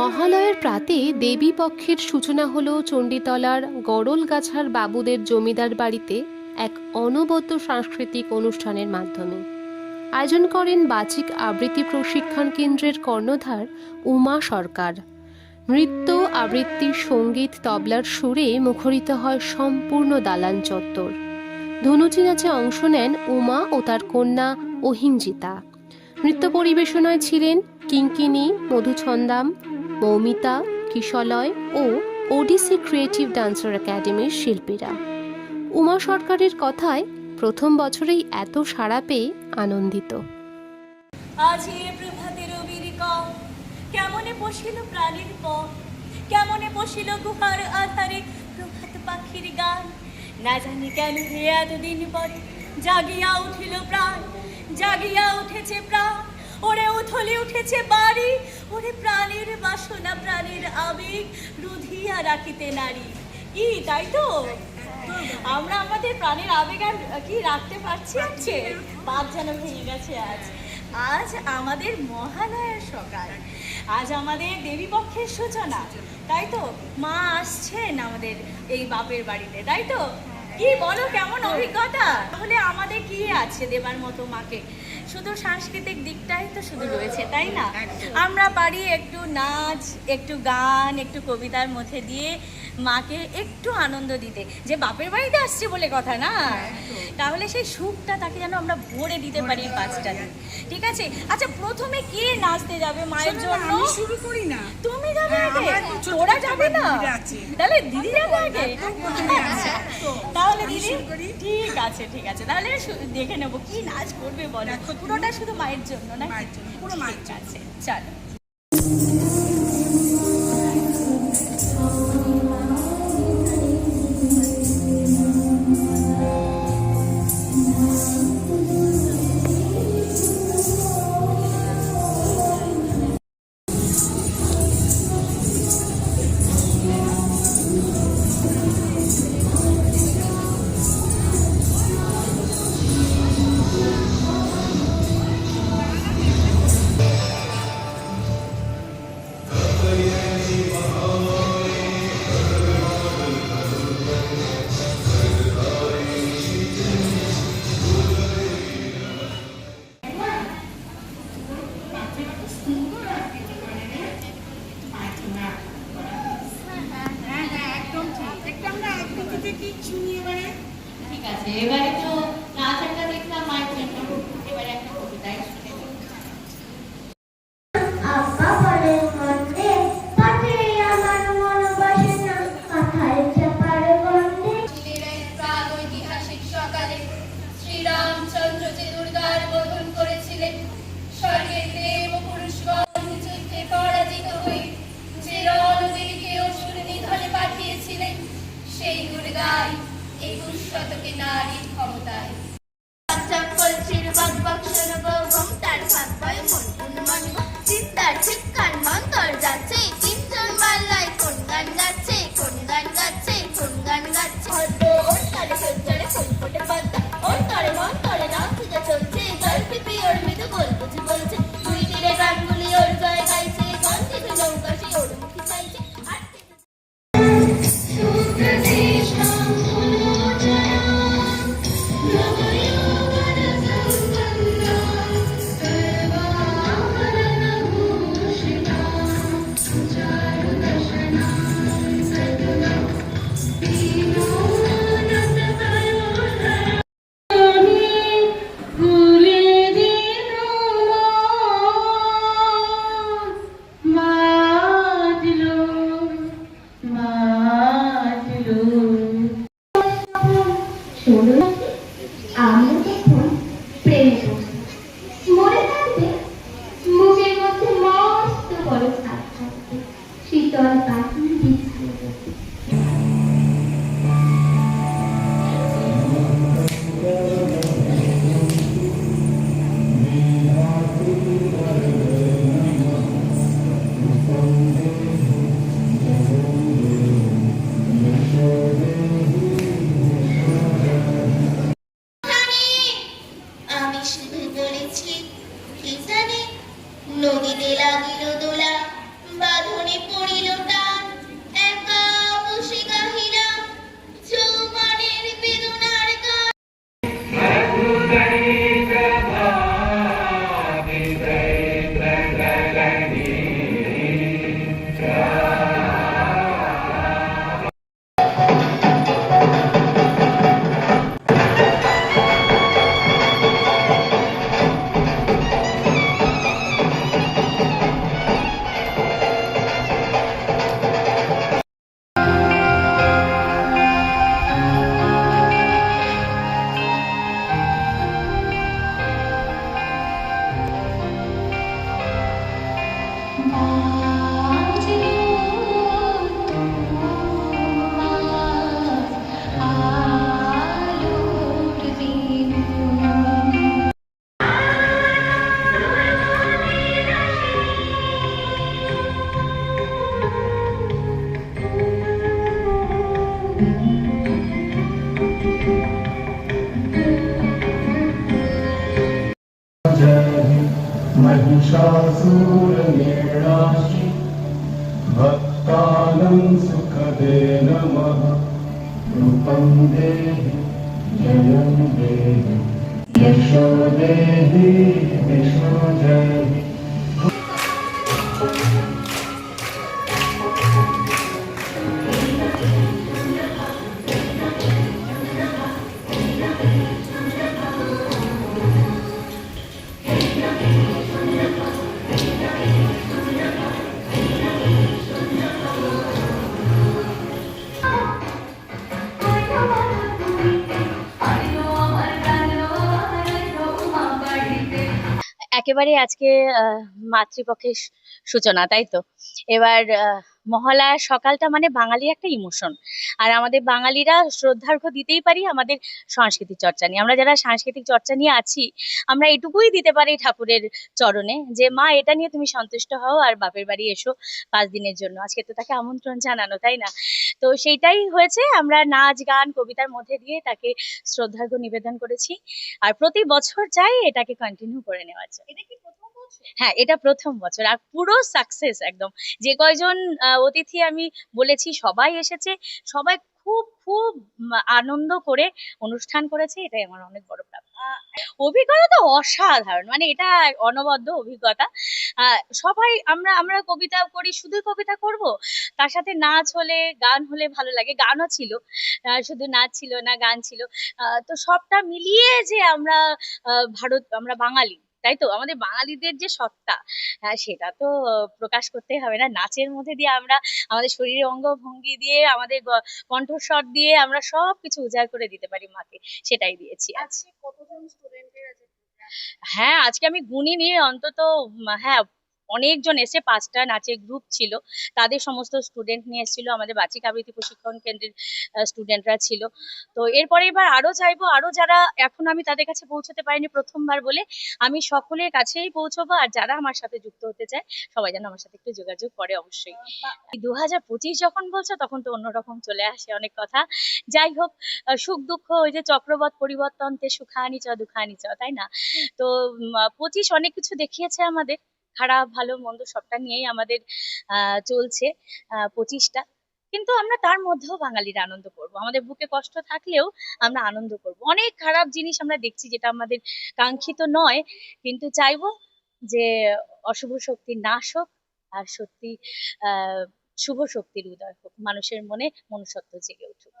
মহালয়ের প্রাতে দেবী পক্ষের সূচনা হল চণ্ডীতলার গড়লগাছার বাবুদের জমিদার বাড়িতে এক অনবদ্য সাংস্কৃতিক অনুষ্ঠানের মাধ্যমে। আয়োজন করেন বাচিক আবৃত্তি প্রশিক্ষণ কেন্দ্রের কর্ণধার উমা সরকার। নৃত্য আবৃত্তি সংগীত তবলার সুরে মুখরিত হয় সম্পূর্ণ দালান চত্বর। ধনুচি নাচে অংশ নেন উমা ও তার কন্যা অহিঞ্জিতা। নৃত্য পরিবেশনায় ছিলেন কিঙ্কিনী মধুছন্দাম, মৌমিতা, কিশলয় ও ওডিসি ক্রিয়েটিভ ডান্সার একাডেমির শিল্পীরা। উমা সরকারের কথায় প্রথম বছরেই এত সাড়া পেয়ে আনন্দিত। কেমনে বসিল প্রাণীর কেমনে বসিল গুহার আধারে প্রভাত পাখির গান? না জানি কেন হে এতদিন পরে জাগিয়া উঠিল প্রাণ। জাগিয়া উঠেছে প্রাণ, ওরে উথলি উঠেছে বাড়ি, ওরে প্রাণের বাসনা, প্রাণের আবেগ রুধিয়া রাখিতে নারী। কি, তাই তো? আমরা আমাদের প্রাণের আবেগ আর কি রাখতে পারছি আছে বাদ যেন ভেঙে গেছে আজ। আজ আমাদের মহালয়ার সকাল। আজ আমাদের দেবী পক্ষের সূচনা। তাই তো? মা আসছেন আমাদের এই বাপের বাড়িতে, তাই তো? কি বলো কেমন অভিজ্ঞতা? তাহলে আমাদের কি আছে দেবার মতো মাকে? শুধু সাংস্কৃতিক দিকটাই তো শুধু রয়েছে তাই না? আমরা পারি একটু নাচ একটু গান একটু কবিতার মধ্যে দিয়ে মাকে একটু আনন্দ দিতে। যে বাপের বাড়িতে আসছে বলে কথা না। তাহলে সেই সুখটা তাকে যেন আমরা ভরে দিতে পারি পাঁচটা দিন। ঠিক আছে? আচ্ছা প্রথমে কে নাচতে যাবে মায়ের জন্য? শুরু করি না। তুমি যাবে হ্যাঁ, আগে। তোরা যাবে না। তাহলে দিদি যাবে? আগে তাহলে দিদি। ঠিক আছে ঠিক আছে। তাহলে দেখে নেব কি নাচ করবে বলো? পুরোটা শুধু মায়ের জন্য না পুরো মায়ের আছে চলো। ঠিক আছে এবারে তো নাচ একটা দেখলাম মায়ের জন্য এবারে একটা কবিতায় শুনে আব্বা বলে মন্দে পাঠে আমার মন বসে না মাথায় চাপার গন্ধে ছিলেন এক প্রাগৈতিহাসিক সকালে শ্রীরামচন্দ্র যে দুর্গার বোধন করেছিলেন স্বর্গের দেব পুরুষগণ যুদ্ধে পরাজিত হয়ে যে রণবীরকে অসুর নিধনে পাঠিয়েছিলেন সেই দুর্গাই একুশ শতকে নারীর ক্ষমতায়। চপ্পল ছিল বাক সর্বভম তার ভাগ বয় মন উন্মন চিন্তার চিৎকার মন্তর যাচ্ছে তিনজন মাল্লায় কোন গান গাচ্ছে কোন গান গাচ্ছে কোন গান গাচ্ছে? হয়তো ওর তারে চলে ফুল ফুটে 的白衣天 जय महिषासुरनिर्णाशि भक्तानं सुखदे नमः रूपं देहि जयं जयहि একেবারে আজকে মাতৃপক্ষের সূচনা তাই তো? এবার আহ, মহালয়ার সকালটা মানে বাঙালির একটা ইমোশন আর আমাদের বাঙালিরা শ্রদ্ধার্ঘ্য দিতেই পারি আমাদের সাংস্কৃতিক চর্চা নিয়ে। আমরা যারা সাংস্কৃতিক চর্চা নিয়ে আছি আমরা এটুকুই দিতে পারি ঠাকুরের চরণে যে মা এটা নিয়ে তুমি সন্তুষ্ট হও আর বাপের বাড়ি এসো পাঁচ দিনের জন্য। আজকে তো তাকে আমন্ত্রণ জানানো তাই না? তো সেইটাই হয়েছে। আমরা নাচ গান কবিতার মধ্যে দিয়ে তাকে শ্রদ্ধার্ঘ্য নিবেদন করেছি। আর প্রতি বছর চাই এটাকে কন্টিনিউ করে নেওয়ার জন্য। হ্যাঁ এটা প্রথম বছর। আর পুরো সাকসেস একদম। যে কয়জন অতিথি আমি বলেছি, সবাই এসেছে। সবাই খুব খুব আনন্দ করে অনুষ্ঠান করেছে। এটাই আমার অনেক বড় প্রাপ্তি। অভিজ্ঞতা তো অসাধারণ। মানে এটা অনবদ্য অভিজ্ঞতা। সবাই, আমরা আমরা কবিতা করি, শুধু কবিতা করব? তার সাথে নাচ হলে, গান হলে ভালো লাগে। গানও ছিল। শুধু নাচ ছিল না, গান ছিল। তো সবটা মিলিয়ে যে আমরা ভারত, আমরা বাঙালি। তাই তো? আমাদের বাঙালিদের যে সত্তা হ্যাঁ সেটা তো প্রকাশ করতে হবে না। নাচের মধ্যে দিয়ে আমরা আমাদের শরীরে অঙ্গ ভঙ্গি দিয়ে আমাদের কণ্ঠস্বর দিয়ে আমরা সব কিছু উজাড় করে দিতে পারি মাকে। সেটাই দিয়েছি আজকে হ্যাঁ আজকে আমি গুনিনি অন্তত হ্যাঁ অনেকজন এসে পাঁচটা নাচের গ্রুপ ছিল। তাদের সমস্ত স্টুডেন্ট নিয়ে এসেছিল, আমাদের বাচিক আবৃত্তি প্রশিক্ষণ কেন্দ্রের স্টুডেন্টরা ছিল। তো এরপরে এবার আরও চাইব, আরও যারা এখন আমি তাদের কাছে পৌঁছতে পারিনি প্রথমবার বলে, আমি সকলের কাছেই পৌঁছবো আর যারা আমার সাথে যুক্ত হতে চায়, সবাই যেন আমার সাথে একটু যোগাযোগ করে অবশ্যই। দু হাজার পঁচিশ যখন বলছো, তখন তো অন্যরকম চলে আসে অনেক কথা। যাই হোক সুখ দুঃখ, ওই যে চক্রবৎ পরিবর্তনতে সুখানি চ, দুখানি চ, তাই না? তো পঁচিশ অনেক কিছু দেখিয়েছে আমাদের। খারাপ, ভালো, মন্দ সবটা নিয়েই আমাদের চলছে পঁচিশটা। কিন্তু আমরা তার মধ্যেও বাঙালিরা আনন্দ করব। আমাদের বুকে কষ্ট থাকলেও আমরা আনন্দ করব। অনেক খারাপ জিনিস আমরা দেখছি যেটা আমাদের কাঙ্ক্ষিত নয়। কিন্তু চাইব যে অশুভ শক্তির নাশ হোক আর সত্যি শুভ শক্তির উদয় হোক। মানুষের মনে মনুষ্যত্ব জেগে উঠুক।